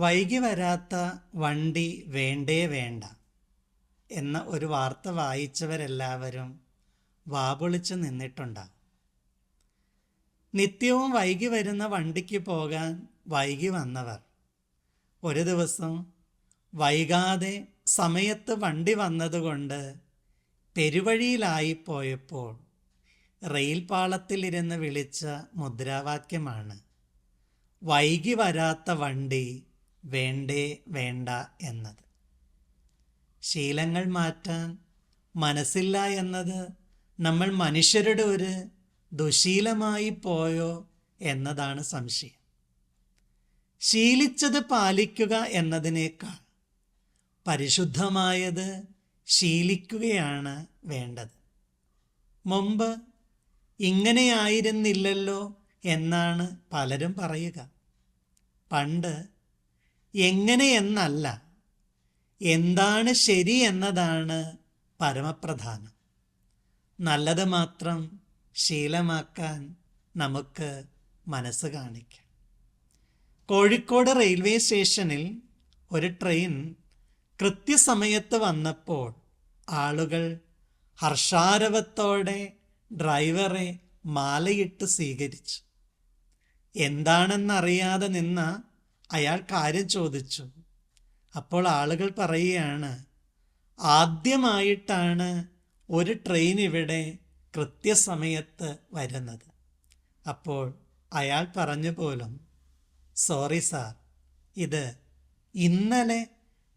വൈകി വരാത്ത വണ്ടി വേണ്ടേ വേണ്ട എന്ന ഒരു വാർത്ത വായിച്ചവരെല്ലാവരും വാപൊളിച്ച് നിന്നിട്ടുണ്ടാവും നിത്യവും വൈകി വരുന്ന വണ്ടിക്ക് പോകാൻ വൈകി വന്നവർ. ഒരു ദിവസം വൈകാതെ സമയത്ത് വണ്ടി വന്നതുകൊണ്ട് പെരുവഴിയിലായിപ്പോയപ്പോൾ റെയിൽപാളത്തിലിരുന്ന് റെയിൽ പാളത്തിലിരുന്ന് വിളിച്ച മുദ്രാവാക്യമാണ് വൈകി വരാത്ത വണ്ടി വേണ്ടേ വേണ്ട എന്നത്. ശീലങ്ങൾ മാറ്റാൻ മനസ്സില്ല എന്നത് നമ്മൾ മനുഷ്യരുടെ ഒരു ദുശീലമായി പോയോ എന്നതാണ് സംശയം. ശീലിച്ചത് പാലിക്കുക എന്നതിനേക്കാൾ പരിശുദ്ധമായത് ശീലിക്കുകയാണ് വേണ്ടത്. മുമ്പ് ഇങ്ങനെയായിരുന്നില്ലല്ലോ എന്നാണ് പലരും പറയുക. പണ്ട് എങ്ങനെയെന്നല്ല. എന്താണ് ശരി എന്നതാണ് പരമപ്രധാനം. നല്ലത് മാത്രം ശീലമാക്കാൻ നമുക്ക് മനസ്സ് കാണിക്കാം. കോഴിക്കോട് റെയിൽവേ സ്റ്റേഷനിൽ ഒരു ട്രെയിൻ കൃത്യസമയത്ത് വന്നപ്പോൾ ആളുകൾ ഹർഷാരവത്തോടെ ഡ്രൈവറെ മാലയിട്ട് സ്വീകരിച്ചു. എന്താണെന്നറിയാതെ നിന്ന അയാൾ കാര്യം ചോദിച്ചു. അപ്പോൾ ആളുകൾ പറയുകയാണ് ആദ്യമായിട്ടാണ് ഒരു ട്രെയിൻ ഇവിടെ കൃത്യസമയത്ത് വരുന്നത്. അപ്പോൾ അയാൾ പറഞ്ഞു പോലും സോറി സാർ ഇത് ഇന്നലെ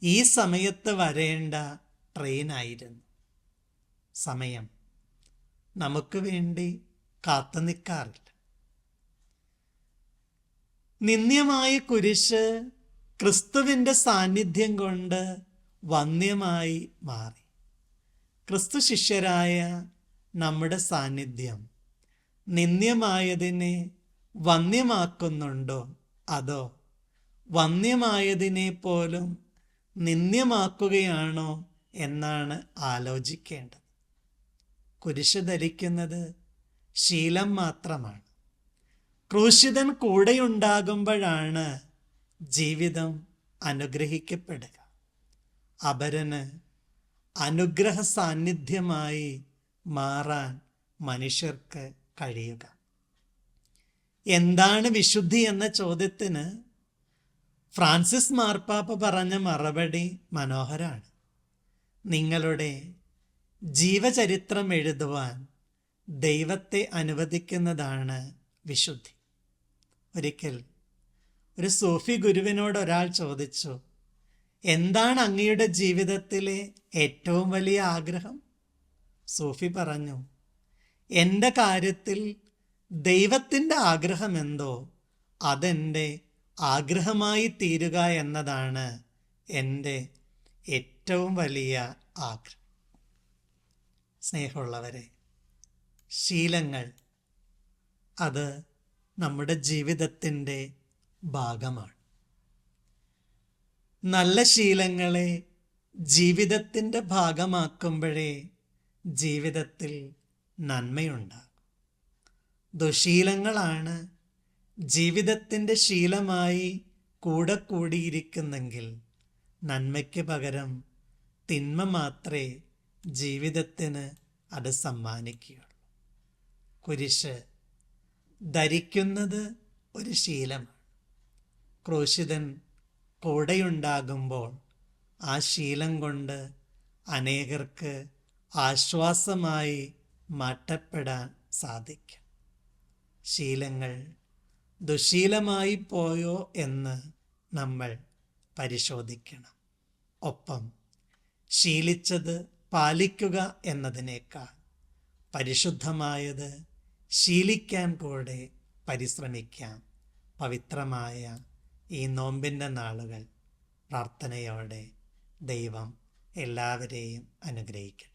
ഈ സമയത്ത് വരേണ്ട ട്രെയിനായിരുന്നു സമയം. നമുക്ക് വേണ്ടി കാത്തു നിൽക്കാറില്ല നിന്ദ്യമായ കുരിശ് ക്രിസ്തുവിന്റെ സാന്നിധ്യം കൊണ്ട് വന്യമായി മാറി. ക്രിസ്തു ശിഷ്യരായ നമ്മുടെ സാന്നിധ്യം നിന്ദ്യമായതിനെ വന്യമാക്കുന്നുണ്ടോ അതോ വന്യമായതിനെ പോലും നിന്ദ്യമാക്കുകയാണോ എന്നാണ് ആലോചിക്കേണ്ടത്. കുരിശ് ധരിക്കുന്നത് ശീലം മാത്രമാണ്. ക്രൂശിതൻ കൂടെയുണ്ടാകുമ്പോഴാണ് ജീവിതം അനുഗ്രഹിക്കപ്പെടുക. അപരന് അനുഗ്രഹ സാന്നിധ്യമായി മാറാൻ മനുഷ്യർക്ക് കഴിയുക. എന്താണ് വിശുദ്ധി എന്ന ചോദ്യത്തിന് ഫ്രാൻസിസ് മാർപ്പാപ്പ പറഞ്ഞ മറുപടി മനോഹരാണ്. നിങ്ങളുടെ ജീവചരിത്രം എഴുതുവാൻ ദൈവത്തെ അനുവദിക്കുന്നതാണ് വിശുദ്ധി. ഒരിക്കൽ ഒരു സൂഫി ഗുരുവിനോട് ഒരാൾ ചോദിച്ചു എന്താണ് അങ്ങയുടെ ജീവിതത്തിലെ ഏറ്റവും വലിയ ആഗ്രഹം? സൂഫി പറഞ്ഞു എന്റെ കാര്യത്തിൽ ദൈവത്തിന്റെ ആഗ്രഹം എന്തോ അതെന്റെ ആഗ്രഹമായി തീരുക എന്നതാണ് എന്റെ ഏറ്റവും വലിയ ആഗ്രഹം. സ്നേഹമുള്ളവരെ ശീലങ്ങൾ അത് നമ്മുടെ ജീവിതത്തിന്റെ ഭാഗമാണ്. നല്ല ശീലങ്ങളെ ജീവിതത്തിന്റെ ഭാഗമാക്കുമ്പോഴേ ജീവിതത്തിൽ നന്മയുണ്ടാകും. ദുശീലങ്ങളാണ് ജീവിതത്തിന്റെ ശീലമായി കൂടെ കൂടിയിരിക്കുന്നെങ്കിൽ നന്മയ്ക്ക് പകരം തിന്മ മാത്രമേ ജീവിതത്തിന് അത് സമ്മാനിക്കുകയുള്ളൂ. കുരിശ് ധരിക്കുന്നത് ഒരു ശീലമാണ്. ക്രൂശിതൻ കൂടെയുണ്ടാകുമ്പോൾ ആ ശീലം കൊണ്ട് അനേകർക്ക് ആശ്വാസമായി മാറ്റപ്പെടാൻ സാധിക്കും. ശീലങ്ങൾ ദുശീലമായി പോയോ എന്ന് നമ്മൾ പരിശോധിക്കണം. ഒപ്പം ശീലിച്ചത് പാലിക്കുക എന്നതിനേക്കാൾ പരിശുദ്ധമായത് ശീലിക്കാൻ കൂടെ പരിശ്രമിക്കാം. പവിത്രമായ ഈ നോമ്പിന്റെ നാളുകൾ പ്രാർത്ഥനയോടെ ദൈവം എല്ലാവരെയും അനുഗ്രഹിക്കട്ടെ.